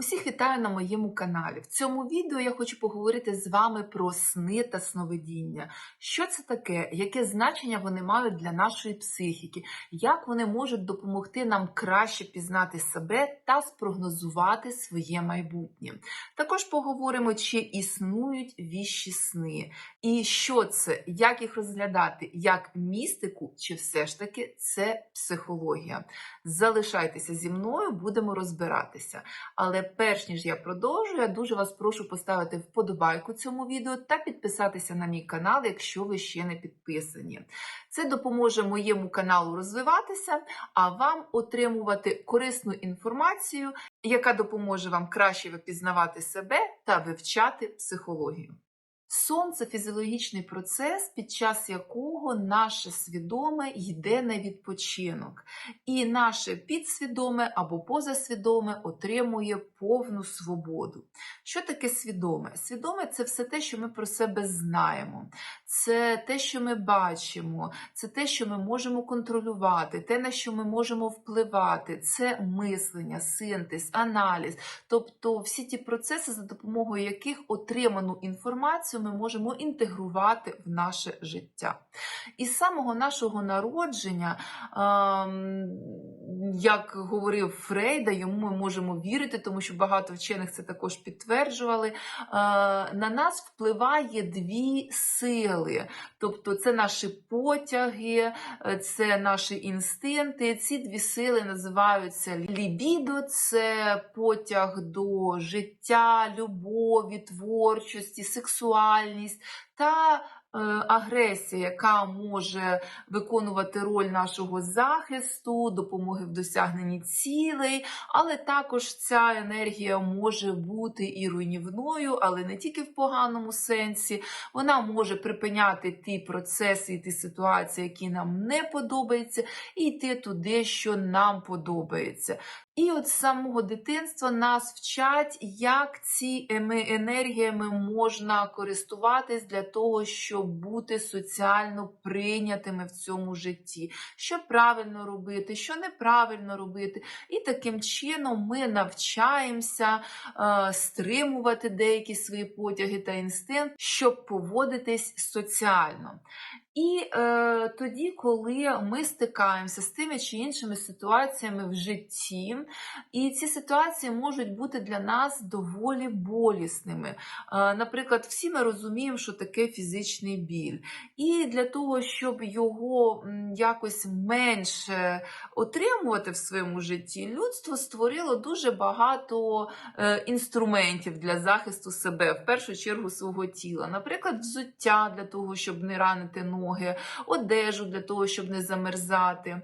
Усіх вітаю на моєму каналі. В цьому відео я хочу поговорити з вами про сни та сновидіння. Що це таке, яке значення вони мають для нашої психіки, як вони можуть допомогти нам краще пізнати себе та спрогнозувати своє майбутнє. Також поговоримо, чи існують віщі сни, і що це, як їх розглядати, як містику, чи все ж таки це психологія. Залишайтеся зі мною, будемо розбиратися. Але перш ніж я продовжу, я дуже вас прошу поставити вподобайку цьому відео та підписатися на мій канал, якщо ви ще не підписані. Це допоможе моєму каналу розвиватися, а вам отримувати корисну інформацію, яка допоможе вам краще випізнавати себе та вивчати психологію. Сон це фізіологічний процес, під час якого наше свідоме йде на відпочинок, і наше підсвідоме або позасвідоме отримує повну свободу. Що таке свідоме? Свідоме це все те, що ми про себе знаємо, це те, що ми бачимо, це те, що ми можемо контролювати, те, на що ми можемо впливати, це мислення, синтез, аналіз, тобто всі ті процеси, за допомогою яких отриману інформацію ми можемо інтегрувати в наше життя. І з самого нашого народження, ем, як говорив Фрейда, йому ми можемо вірити, тому що багато вчених це також підтверджували. е, На нас впливає дві сили. Тобто це наші потяги, е, це наші інстинкти. Ці дві сили називаються лібідо, це потяг до життя, любові, творчості, сексуальність та е, агресія, яка може виконувати роль нашого захисту, допомоги в досягненні цілей, але також ця енергія може бути і руйнівною, але не тільки в поганому сенсі. Вона може припиняти ті процеси і ті ситуації, які нам не подобаються, і йти туди, що нам подобається. І от з самого дитинства нас вчать, як цими енергіями можна користуватись для того, щоб бути соціально прийнятими в цьому житті, що правильно робити, що неправильно робити. І таким чином ми навчаємося е, стримувати деякі свої потяги та інстинкт, щоб поводитись соціально. І е, тоді, коли ми стикаємося з тими чи іншими ситуаціями в житті, і ці ситуації можуть бути для нас доволі болісними. Е, наприклад, всі ми розуміємо, що таке фізичний біль. І для того, щоб його якось менше отримувати в своєму житті, людство створило дуже багато е, інструментів для захисту себе, в першу чергу свого тіла. Наприклад, взуття для того, щоб не ранити ноги, одежу для того, щоб не замерзати. Е,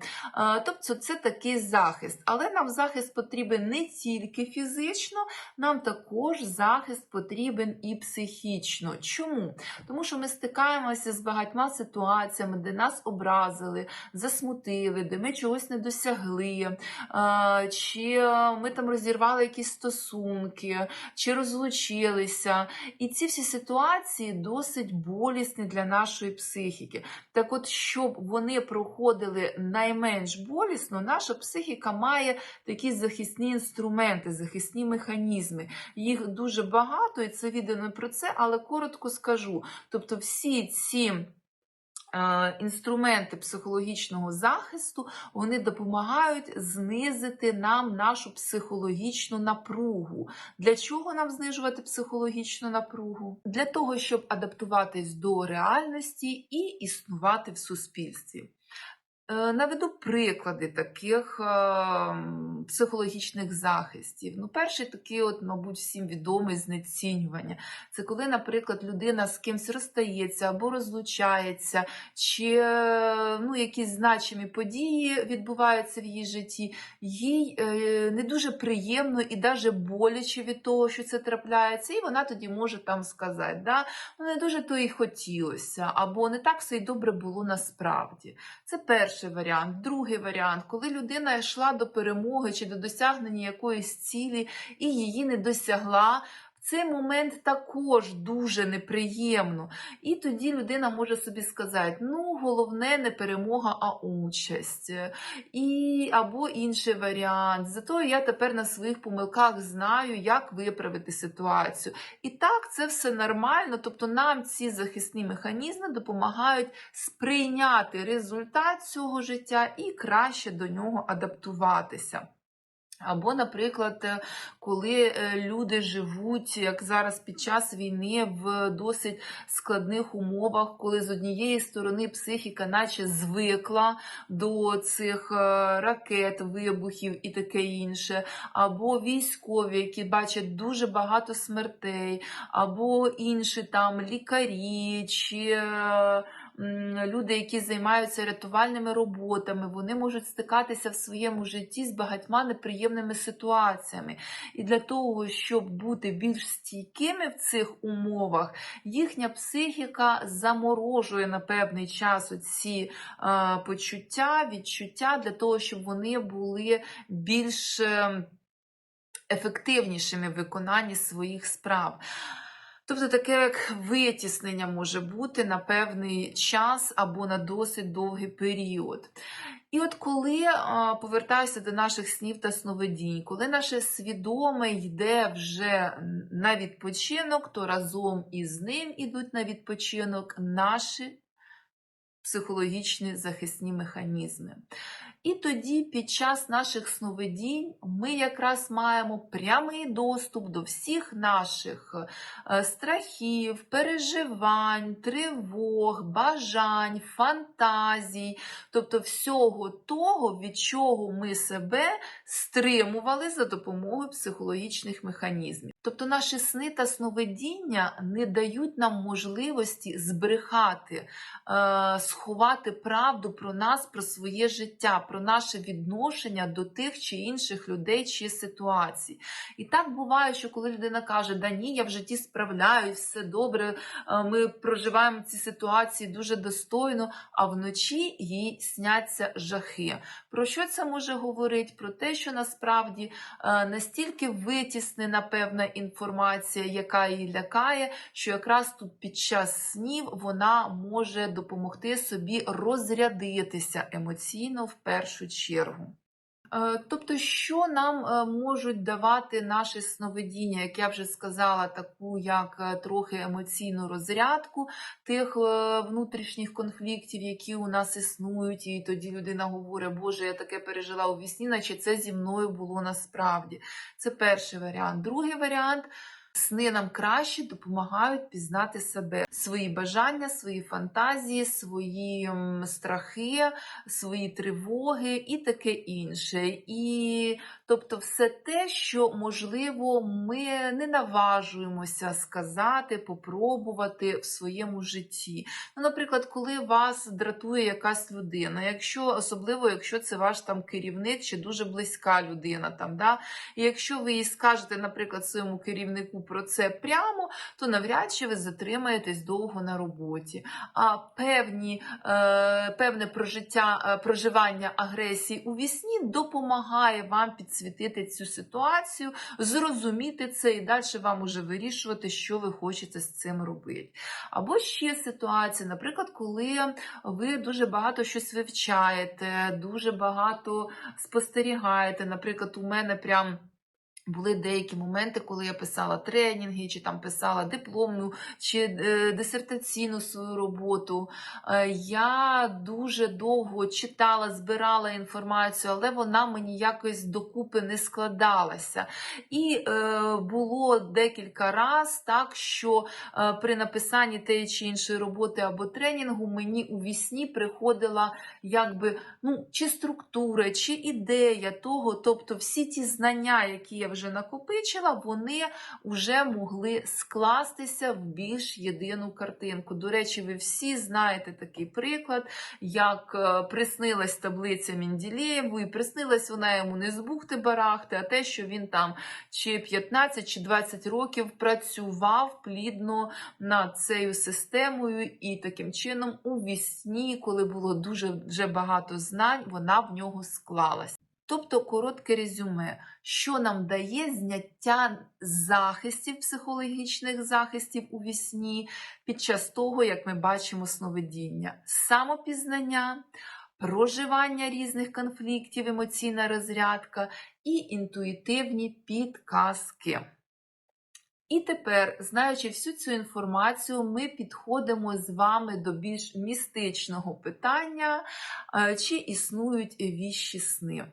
Тобто це такий захист. Але нам захист потрібен не тільки фізично, нам також захист потрібен і психічно. Чому? Тому що ми стикаємося з багатьма ситуаціями, де нас образили, засмутили, де ми чогось не досягли, е, чи ми там розірвали якісь стосунки, чи розлучилися. І ці всі ситуації досить болісні для нашої психіки. Так от, щоб вони проходили найменш болісно, наша психіка має такі захисні інструменти, захисні механізми. Їх дуже багато, і це відео не про це, але коротко скажу. Тобто, всі ці. Е, Інструменти психологічного захисту вони допомагають знизити нам нашу психологічну напругу. Для чого нам знижувати психологічну напругу? Для того, щоб адаптуватись до реальності і існувати в суспільстві. Е, Наведу приклади таких е, психологічних захистів. Ну, перший такий, от, мабуть, всім відомий знецінювання. Це коли, наприклад, людина з кимось розстається або розлучається, чи е, ну, якісь значимі події відбуваються в її житті, їй не дуже приємно і навіть боляче від того, що це трапляється, і вона тоді може там сказати, да, ну, не дуже то і хотілося, або не так все й добре було насправді. Це перший варіант. Другий варіант, коли людина йшла до перемоги чи до досягнення якоїсь цілі і її не досягла. Цей момент також дуже неприємно. І тоді людина може собі сказати: ну, головне не перемога, а участь. І, або інший варіант. Зато я тепер на своїх помилках знаю, як виправити ситуацію. І так, це все нормально. Тобто нам ці захисні механізми допомагають сприйняти результат цього життя і краще до нього адаптуватися. Або, наприклад, е, коли е, люди живуть, як зараз під час війни, в досить складних умовах, коли з однієї сторони психіка наче звикла до цих е, ракет, вибухів і таке інше, або військові, які бачать дуже багато смертей, або інші там лікарі чи люди, які займаються рятувальними роботами, вони можуть стикатися в своєму житті з багатьма неприємними ситуаціями. І для того, щоб бути більш стійкими в цих умовах, їхня психіка заморожує на певний час ці е, почуття, відчуття для того, щоб вони були більш. е, Ефективнішими в виконанні своїх справ. Тобто таке як витіснення може бути на певний час або на досить довгий період. І от коли повертаюся до наших снів та сновидінь, коли наше свідоме йде вже на відпочинок, то разом із ним ідуть на відпочинок наші психологічні захисні механізми. І тоді під час наших сновидінь ми якраз маємо прямий доступ до всіх наших е, страхів, переживань, тривог, бажань, фантазій, тобто всього того, від чого ми себе стримували за допомогою психологічних механізмів. Тобто наші сни та сновидіння не дають нам можливості збрехати, е, сховати правду про нас, про своє життя, про наше відношення до тих чи інших людей чи ситуацій. І так буває, що коли людина каже, да ні, я в житті справляюсь, все добре, е, ми проживаємо ці ситуації дуже достойно, а вночі їй сняться жахи. Про що це може говорити? Про те, що насправді е, настільки витіснена певна інформація, яка її лякає, що якраз тут під час снів вона може допомогти собі розрядитися емоційно в чергу. Е, Тобто, що нам е, можуть давати наші сновидіння, як я вже сказала, таку як е, трохи емоційну розрядку тих внутрішніх конфліктів, які у нас існують, і тоді людина говорить, Боже, я таке пережила у вісні, наче це зі мною було насправді. Це перший варіант. Другий варіант. Сни нам краще допомагають пізнати себе, свої бажання, свої фантазії, свої страхи, свої тривоги і таке інше. І тобто, все те, що можливо, ми не наважуємося сказати, попробувати в своєму житті. Ну, наприклад, коли вас дратує якась людина, якщо особливо, якщо це ваш там керівник чи дуже близька людина, там да, і якщо ви їй скажете, наприклад, своєму керівнику про це прямо, то навряд чи ви затримаєтесь довго на роботі. А певні, е, певне прожиття, е, проживання агресії у вісні допомагає вам підсвітити цю ситуацію, зрозуміти це і далі вам уже вирішувати, що ви хочете з цим робити. Або ще ситуація, наприклад, коли ви дуже багато щось вивчаєте, дуже багато спостерігаєте. Наприклад, у мене прям. Були деякі моменти, коли я писала тренінги, чи там писала дипломну чи е, дисертаційну свою роботу. Е, Я дуже довго читала, збирала інформацію, але вона мені якось докупи не складалася. І е, було декілька раз так, що е, при написанні тієї чи іншої роботи або тренінгу мені у вісні приходила якби ну, чи структура, чи ідея того, тобто всі ті знання, які я вже накопичила, вони вже могли скластися в більш єдину картинку. До речі, ви всі знаєте такий приклад, як е, приснилась таблиця Менділєєву, і приснилась вона йому не з бухти-барахти, а те, що він там чи 15 чи 20 років працював плідно над цією системою, і таким чином у вісні, коли було дуже вже багато знань, вона в нього склалась. Тобто коротке резюме, що нам дає зняття захистів, психологічних захистів у вісні під час того, як ми бачимо сновидіння, самопізнання, проживання різних конфліктів, емоційна розрядка і інтуїтивні підказки. І тепер, знаючи всю цю інформацію, ми підходимо з вами до більш містичного питання, е, чи існують віщі сни.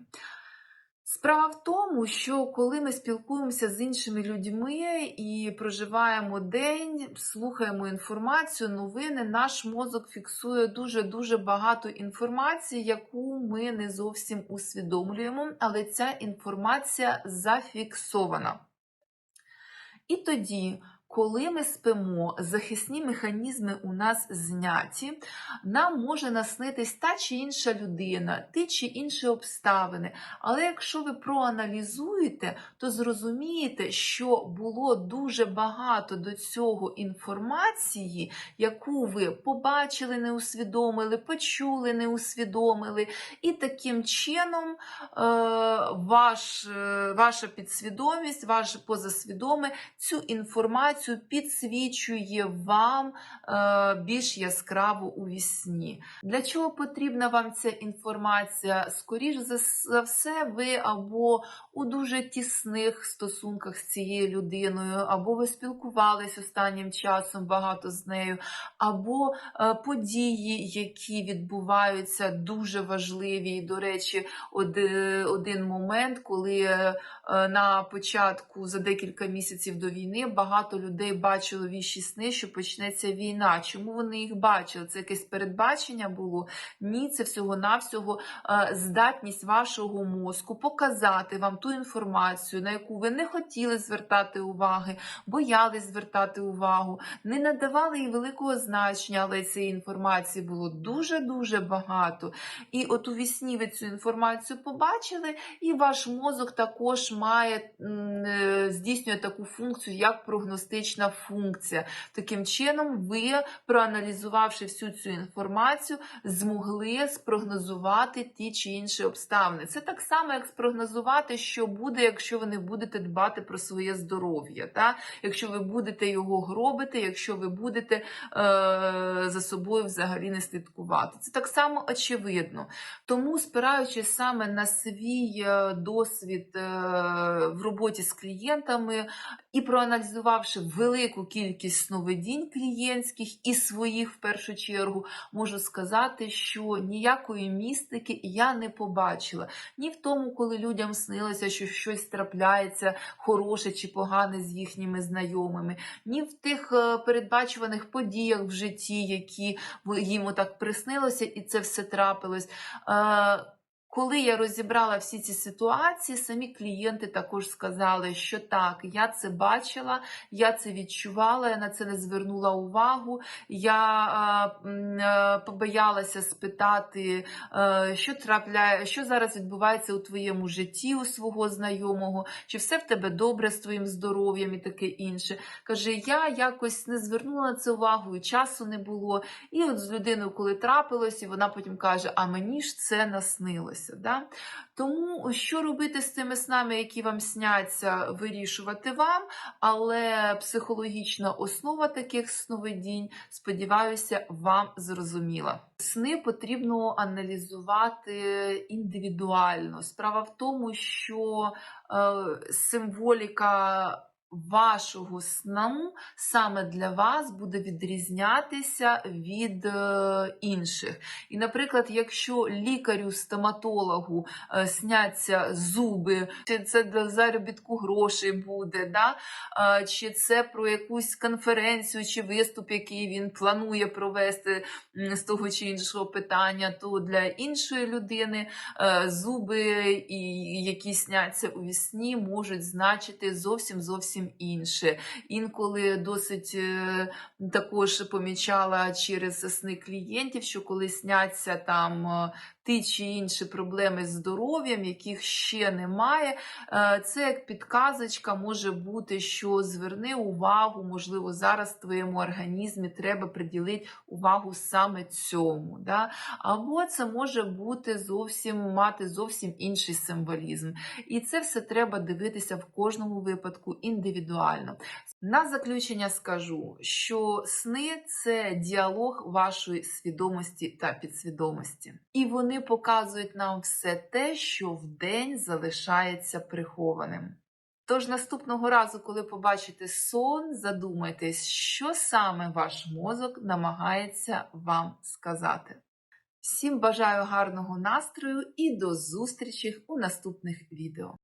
Справа в тому, що коли ми спілкуємося з іншими людьми і проживаємо день, слухаємо інформацію, новини, наш мозок фіксує дуже-дуже багато інформації, яку ми не зовсім усвідомлюємо, але ця інформація зафіксована. І тоді, коли ми спимо, захисні механізми у нас зняті, нам може наснитись та чи інша людина, ті чи інші обставини. Але якщо ви проаналізуєте, то зрозумієте, що було дуже багато до цього інформації, яку ви побачили, не усвідомили, почули, не усвідомили. І таким чином е, ваш, е, ваша підсвідомість, ваше позасвідоме цю інформацію підсвічує вам е, більш яскраво у вісні. Для чого потрібна вам ця інформація? Скоріш за, все, ви або у дуже тісних стосунках з цією людиною, або ви спілкувались останнім часом багато з нею, або е, події, які відбуваються, дуже важливі. До речі, од, один момент, коли е, на початку за декілька місяців до війни багато людей бачило віщі сни, що почнеться війна. Чому вони їх бачили? Це якесь передбачення було? Ні, це всього-навсього е, здатність вашого мозку показати вам ту інформацію, на яку ви не хотіли звертати уваги, боялись звертати увагу, не надавали їй великого значення, але цієї інформації було дуже-дуже багато. І от у вісні ви цю інформацію побачили, і ваш мозок також має е, здійснює таку функцію, як прогностична функція. Таким чином, ви, проаналізувавши всю цю інформацію, змогли спрогнозувати ті чи інші обставини. Це так само, як спрогнозувати, що буде, якщо ви не будете дбати про своє здоров'я. Та? Якщо ви будете його гробити, якщо ви будете е, за собою взагалі не слідкувати. Це так само очевидно. Тому, спираючись саме на свій е, досвід е, в роботі з клієнтами і проаналізувавши велику кількість сновидінь клієнтських і своїх в першу чергу, можу сказати, що ніякої містики я не побачила. Ні в тому, коли людям снилося, що щось трапляється хороше чи погане з їхніми знайомими, ні в тих е, передбачуваних подіях в житті, які їм так приснилося, і це все трапилось. Коли я розібрала всі ці ситуації, самі клієнти також сказали, що так, я це бачила, я це відчувала, я на це не звернула увагу. Я е, е, побоялася спитати, е, що трапляє, що зараз відбувається у твоєму житті, у свого знайомого, чи все в тебе добре з твоїм здоров'ям і таке інше. Каже, я якось не звернула на це увагу, і часу не було. І от з людиною, коли трапилось, і вона потім каже: А мені ж це наснилось. Да? Тому що робити з тими снами, які вам сняться, вирішувати вам, але психологічна основа таких сновидінь, сподіваюся, вам зрозуміла. Сни потрібно аналізувати індивідуально. Справа в тому, що е, символіка вашого сну саме для вас буде відрізнятися від е, інших. І, наприклад, якщо лікарю-стоматологу е, сняться зуби, чи це для заробітку грошей буде, да? е, чи це про якусь конференцію чи виступ, який він планує провести з того чи іншого питання, то для іншої людини зуби, які сняться у вісні, можуть значити зовсім зовсім інше. Інколи досить е, також помічала через сни клієнтів, що коли сняться там е, ті чи інші проблеми з здоров'ям, яких ще немає. Е, Це як підказочка може бути, що зверни увагу, можливо, зараз в твоєму організмі треба приділити увагу саме цьому. Да? Або це може бути зовсім мати зовсім інший символізм. І це все треба дивитися в кожному випадку індивідуально. На заключення скажу, що сни це діалог вашої свідомості та підсвідомості, і вони показують нам все те, що вдень залишається прихованим. Тож наступного разу, коли побачите сон, задумайтесь, що саме ваш мозок намагається вам сказати. Всім бажаю гарного настрою і до зустрічі у наступних відео.